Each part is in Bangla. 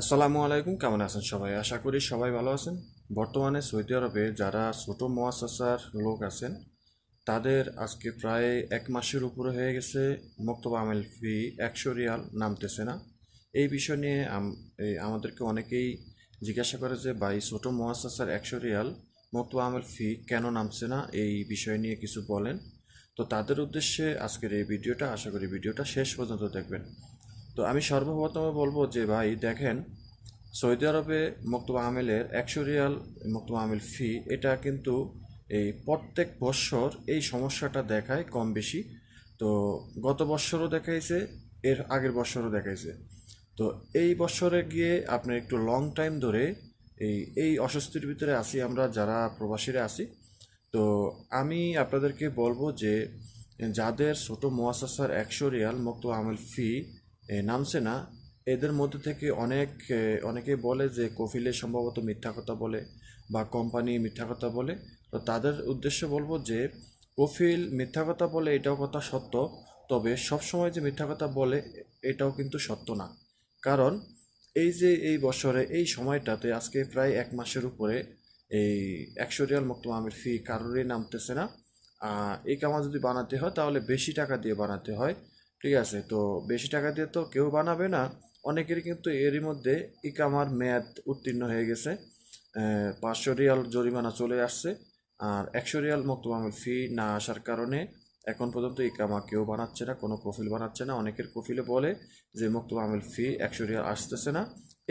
আসসালামু আলাইকুম, কেমন আছেন সবাই? আশা করি সবাই ভালো আছেন। বর্তমানে সৌদি আরবে যারা ছোট মোয়াসাসার লোক আছেন, তাদের আজকে প্রায় এক মাসের উপরে হয়ে গেছে মক্তব আমেল ফি, একশো রিয়াল নামতেছে না। এই বিষয় নিয়ে আমাদেরকে অনেকেই জিজ্ঞাসা করে যে, ভাই, ছোট মোয়াসাসার একশো রিয়াল মক্তব আমেল ফি কেন নামছে না? এই বিষয় নিয়ে কিছু বলেন। তো তাদের উদ্দেশ্যে আজকের এই ভিডিওটা, আশা করি ভিডিওটা শেষ পর্যন্ত দেখবেন। তো আমি সর্বপ্রথমে বলব যে ভাই, দেখেন, সৌদি আরবে মক্তব আমেলের একশো রিয়াল মক্তব আমেল ফি এটা কিন্তু এই প্রত্যেক বৎসর এই সমস্যাটা দেখায় কম বেশি। তো গত বৎসরও দেখাইছে, এর আগের বৎসরও দেখাইছে। তো এই বছরে গিয়ে আপনি একটু লং টাইম ধরে এই এই অস্বস্তির ভিতরে আছি আমরা, যারা প্রবাসীরা আছি। তো আমি আপনাদেরকে বলব যে যাদের ছোট মোয়াসাসার একশো রিয়াল মুক্ত আমল ফি নামছে না। এদের মধ্যে থেকে অনেক অনেকে বলে যে কফিলে সম্ভবত মিথ্যা কথা বলে বা কোম্পানি মিথ্যা কথা বলে। তো তাদের উদ্দেশ্যে বলব যে কফিল মিথ্যা কথা বলে এটাও কথা সত্য, তবে সবসময় যে মিথ্যা কথা বলে এটাও কিন্তু সত্য না। কারণ এই যে এই বছরে, এই সময়টাতে আজকে প্রায় এক মাসের উপরে এই একশো রিয়াল মুক্ত আমের ফি কারোরই নামতেছে না। এই কামা যদি বানাতে হয় তাহলে বেশি টাকা দিয়ে বানাতে হয়। ঠিক আছে, তো বেশি টাকা দিয়ে তো কেউ বানাবে না। অনেকেরই কিন্তু এরই মধ্যে ইকামার মেয়াদ উত্তীর্ণ হয়ে গেছে। পাঁচশো রিয়াল জরিমানা চলে আসছে আর একশো রিয়াল মুক্ত ফি না আসার কারণে এখন পর্যন্ত ইকামা কেউ বানাচ্ছে না, কোনো কফিল বানাচ্ছে না। অনেকের কফিলে বলে যে মুক্ত আমেল ফি একশো রিয়াল আসতেছে না।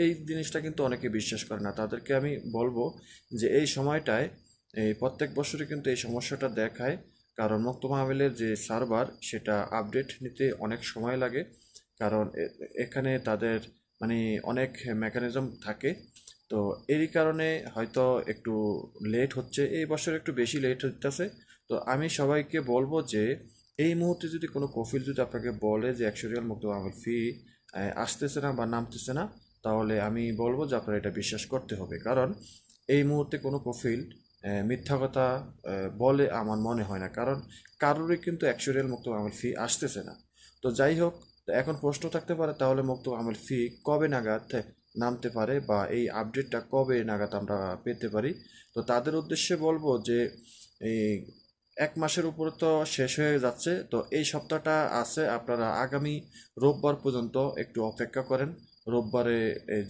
এই জিনিসটা কিন্তু অনেকে বিশ্বাস করে না। তাদেরকে আমি বলব যে এই সময়টায়, এই প্রত্যেক বছরে কিন্তু এই সমস্যাটা দেখায়। কারণ মুক্ত মাহবিলের যে সার্ভার সেটা আপডেট নিতে অনেক সময় লাগে। কারণ এখানে তাদের মানে অনেক মেকানিজম থাকে। তো এরই কারণে হয়তো একটু লেট হচ্ছে, এই বছর একটু বেশি লেট হচ্ছে তো আমি সবাইকে বলব যে, এই মুহূর্তে যদি কোনো কফিল যদি আপনাকে বলে যে একশো রিয়াল মুক্ত মাহবিল ফি আসতেছে না বা নামতেছে না, তাহলে আমি বলব যে আপনার এটা বিশ্বাস করতে হবে। কারণ এই মুহূর্তে কোনো কফিল মিথ্যা কথা বলে আমার মনে হয় না। কারণ কারোরই কিন্তু একশো রিয়াল মুক্ত আমল ফি আসতেছে না। তো যাই হোক, এখন প্রশ্ন থাকতে পারে, তাহলে মুক্ত আমল ফি কবে নাগাদ নামতে পারে বা এই আপডেটটা কবে নাগাদ আমরা পেতে পারি? তো তাদের উদ্দেশ্যে বলব যে, এই এক মাসের উপরে তো শেষ হয়ে যাচ্ছে। তো এই সপ্তাহটা আছে, আপনারা আগামী রোববার পর্যন্ত একটু অপেক্ষা করেন। রোববারে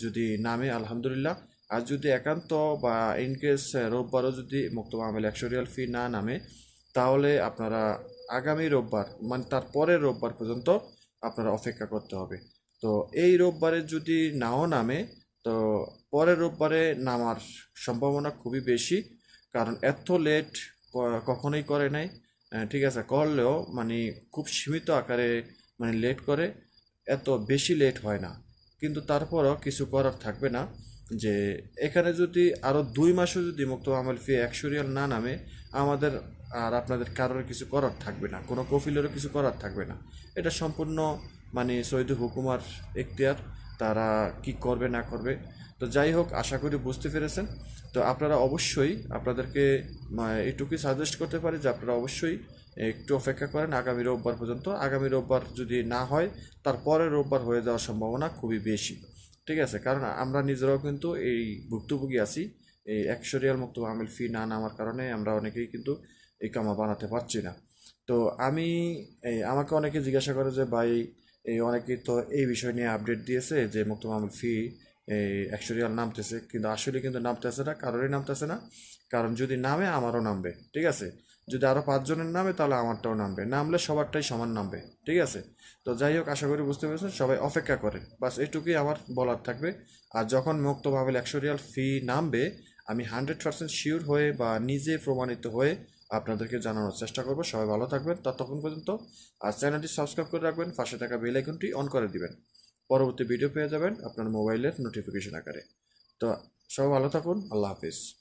যদি নামে, আলহামদুলিল্লাহ। আর যদি একান্ত বা ইনকেস রোববারও যদি মুক্ত মামেল একশো ফি না নামে, তাহলে আপনারা আগামী রোববার মানে তার পরের রোববার পর্যন্ত আপনারা অপেক্ষা করতে হবে। তো এই রোববারে যদি নাও নামে, তো পরের রোববারে নামার সম্ভাবনা খুবই বেশি, কারণ এত লেট কখনোই করে নাই। ঠিক আছে, করলেও মানে খুব সীমিত আকারে মানে লেট করে, এত বেশি লেট হয় না। কিন্তু তারপরও কিছু করার থাকবে না। যে এখানে যদি আরও দুই মাসও যদি মুক্ত আমল ফি একশো রিয়াল না নামে, আমাদের আর আপনাদের কারোর কিছু করার থাকবে না, কোনো কফিলেরও কিছু করার থাকবে না। এটা সম্পূর্ণ মানে সৈয়দ হুকুমার এখতিয়ার, তারা কি করবে না করবে। তো যাই হোক, আশা করি বুঝতে পেরেছেন। তো আপনারা অবশ্যই আপনাদেরকে এটুকুই সাজেস্ট করতে পারি যে আপনারা অবশ্যই একটু অপেক্ষা করেন আগামী রোববার পর্যন্ত। আগামী রোববার যদি না হয়, তারপরে রোববার হয়ে যাওয়ার সম্ভাবনা খুবই বেশি। ঠিক আছে, কারণ আমরা নিজেরাও কিন্তু এই ভুক্তভোগী আছি। এই একশো রিয়াল মুক্ত আমিল ফি না নামার কারণে আমরা অনেকেই কিন্তু এই কামা বানাতে পারছি না। তো আমি এই আমাকে অনেকে জিজ্ঞাসা করে যে, ভাই, এই অনেকেই তো এই বিষয় নিয়ে আপডেট দিয়েছে যে মুক্ত আমিল ফি এই একশো রিয়াল নামতেছে, কিন্তু আসলে কিন্তু নামতেছে না, কারোরই নামতেছে না। কারণ যদি নামে, আমারও নামবে, ঠিক আছে? যদি আরও পাঁচজনের নামে, তাহলে আমারটাও নামবে। নামলে সবারটাই সমান নামবে, ঠিক আছে? তো যাই হোক, আশা করি বুঝতে পেরেছেন, সবাই অপেক্ষা করেন। বাস এটুকুই আমার বলার থাকবে। আর যখন মুক্ত ভাবে একশো রিয়াল ফি নামবে, আমি হান্ড্রেড পার্সেন্ট শিওর হয়ে বা নিজে প্রমাণিত হয়ে আপনাদেরকে জানানোর চেষ্টা করব। সবাই ভালো থাকবেন। ততক্ষণ পর্যন্ত আর চ্যানেলটি সাবস্ক্রাইব করে রাখবেন, পাশে থাকা বেল আইকনটি অন করে দিবেন। পরবর্তী ভিডিও পেয়ে যাবেন আপনার মোবাইলের নোটিফিকেশন আকারে। তো সবাই ভালো থাকুন, আল্লাহ হাফিজ।